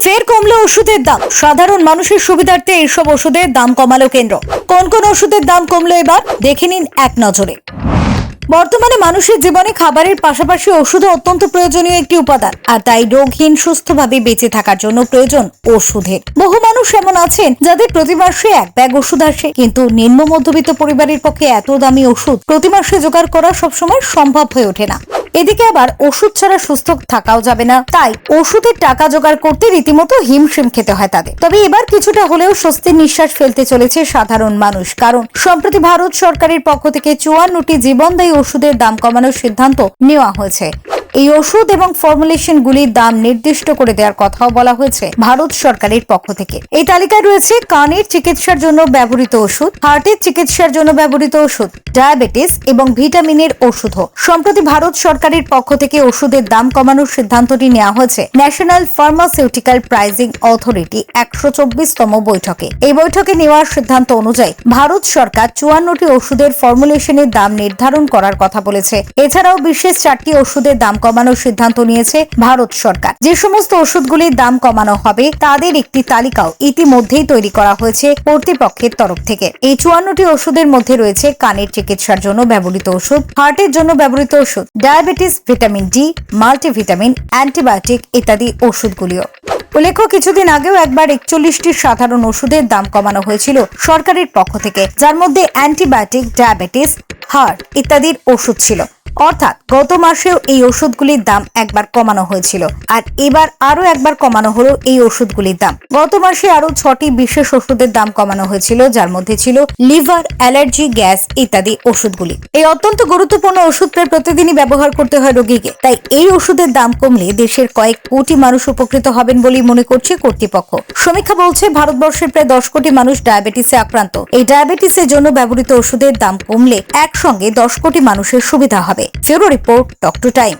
ফের কমলো ওষুধের দাম। সাধারণ মানুষের সুবিধার্থে এইসব ওষুধের দাম কমালো কেন্দ্র। কোন কোন ওষুধের দাম কমলো এবার? দেখে নিন এক নজরে। বর্তমানে মানুষের জীবনে খাবারের পাশাপাশি ওষুধও অত্যন্ত প্রয়োজনীয় একটি উপাদান। আর তাই রোগহীন, সুস্থভাবে বেঁচে থাকার জন্য প্রয়োজন ওষুধের। বহু মানুষ এমন আছেন যাদের প্রতি মাসে এক ব্যাগ ওষুধ আসে। কিন্তু নিম্ন মধ্যবিত্ত পরিবারের পক্ষে এত দামি ওষুধ প্রতি মাসে জোগাড় করা সবসময় সম্ভব হয়ে ওঠে না। এদিকে আবার ওষুধ ছাড়া সুস্থ থাকাও যাবে না। তাই ওষুধের টাকা জোগাড় করতে রীতিমতো হিমশিম খেতে হয় তাদের। তবে এবার কিছুটা হলেও স্বস্তির নিঃশ্বাস ফেলতে চলেছে সাধারণ মানুষ। কারণ সম্প্রতি ভারত সরকারের পক্ষ থেকে চুয়ান্নটি জীবনদায়ী ওষুধের দাম কমানোর সিদ্ধান্ত নেওয়া হয়েছে। এই ওষুধ এবং ফর্মুলেশন গুলির দাম নির্দিষ্ট করে দেওয়ার কথাও বলা হয়েছে ভারত সরকারের পক্ষ থেকে। এই তালিকায় রয়েছে কানের চিকিৎসার জন্য ব্যবহৃত ওষুধ, হার্টের চিকিৎসার জন্য ব্যবহৃত ওষুধ, ডায়াবেটিস এবং ভিটামিনের ওষুধও। সম্প্রতি ভারত সরকারের পক্ষ থেকে ওষুধের দাম কমানোর সিদ্ধান্তটি নেওয়া হয়েছে ন্যাশনাল ফার্মাসিউটিক্যাল প্রাইজিং অথরিটি একশো চব্বিশতম বৈঠকে। এই বৈঠকে নেওয়ার সিদ্ধান্ত অনুযায়ী ভারত সরকার চুয়ান্নটি ওষুধের ফর্মুলেশনের দাম নির্ধারণ করার কথা বলেছে। এছাড়াও বিশেষ চারটি ওষুধের দাম কমানোর সিদ্ধান্ত নিয়েছে ভারত সরকার। যে সমস্ত ওষুধগুলির দাম কমানো হবে, তাদের একটি তালিকাও ইতিমধ্যেই তৈরি করা হয়েছে কর্তৃপক্ষের তরফ থেকে। এই চুয়ান্নটি ওষুধের মধ্যে রয়েছে কানের চিকিৎসার জন্য ব্যবহৃত ওষুধ, হার্টের জন্য ব্যবহৃত ওষুধ, diabetes, vitamin D, multivitamin, antibiotic ইত্যাদি ওষুধগুলিও। উল্লেখ্য, কিছুদিন আগেও একবার একচল্লিশটি সাধারণ ওষুধের দাম কমানো হয়েছিল সরকারের পক্ষ থেকে, যার মধ্যে অ্যান্টিবায়োটিক, ডায়াবেটিস, হার্ট ইত্যাদির ওষুধ ছিল। অর্থাৎ গত মাসেও এই ওষুধগুলির দাম একবার কমানো হয়েছিল, আর এবার আরও একবার কমানো হলো এই ওষুধগুলির দাম। গত মাসে আরও ছটি বিশেষ ওষুধের দাম কমানো হয়েছিল, যার মধ্যে ছিল লিভার, অ্যালার্জি, গ্যাস ইত্যাদি ওষুধগুলি। এই অত্যন্ত গুরুত্বপূর্ণ ওষুধ প্রায় প্রতিদিনই ব্যবহার করতে হয় রোগীকে, তাই এই ওষুধের দাম কমলে দেশের কয়েক কোটি মানুষ উপকৃত হবেন বলেই মনে করছে কর্তৃপক্ষ। সমীক্ষা বলছে, ভারতবর্ষের প্রায় দশ কোটি মানুষ ডায়াবেটিসে আক্রান্ত। এই ডায়াবেটিসের জন্য ব্যবহৃত ওষুধের দাম কমলে একসঙ্গে দশ কোটি মানুষের সুবিধা হবে। ফেরো রিপোর্ট ডক্টর টাইম।